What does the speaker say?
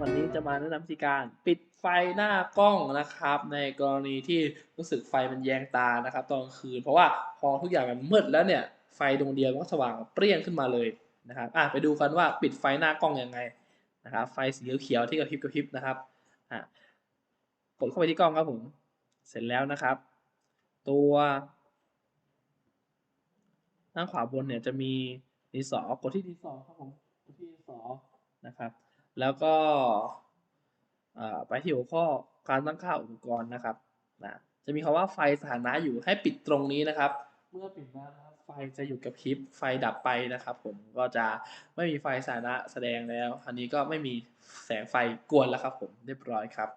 วันนี้จะมาแนะนำวิธีการปิดไฟหน้ากล้องนะครับ ในกรณีที่รู้สึกไฟมันแยงตานะครับตอนกลางคืน เพราะว่าพอทุกอย่างมันมืดแล้วเนี่ยไฟดวงเดียวมันก็สว่างเปรี้ยงขึ้นมาเลยนะครับอะไปดูกันว่าปิดไฟหน้ากล้องยังไงนะครับ ไฟสีเขียวๆที่กระพริบกระพริบนะครับอะกดเข้าไปที่กล้องครับผม เสร็จแล้วนะครับ ตัวด้านขวาบนเนี่ยจะมีดินสอกดที่ดินสอครับผมกดที่ดินสอนะครับ แล้วก็ไปที่หัวข้อการตั้งค่าอุปกรณ์นะครับนะจะมีคำว่าไฟสถานะอยู่ให้ปิดตรงนี้นะครับ เมื่อปิดแล้วนะครับไฟจะหยุดกับพริบไฟดับไปนะครับ ผมก็จะไม่มีไฟสถานะแสดงแล้ว อันนี้ก็ไม่มีแสงไฟกวนแล้วครับผมเรียบร้อยครับ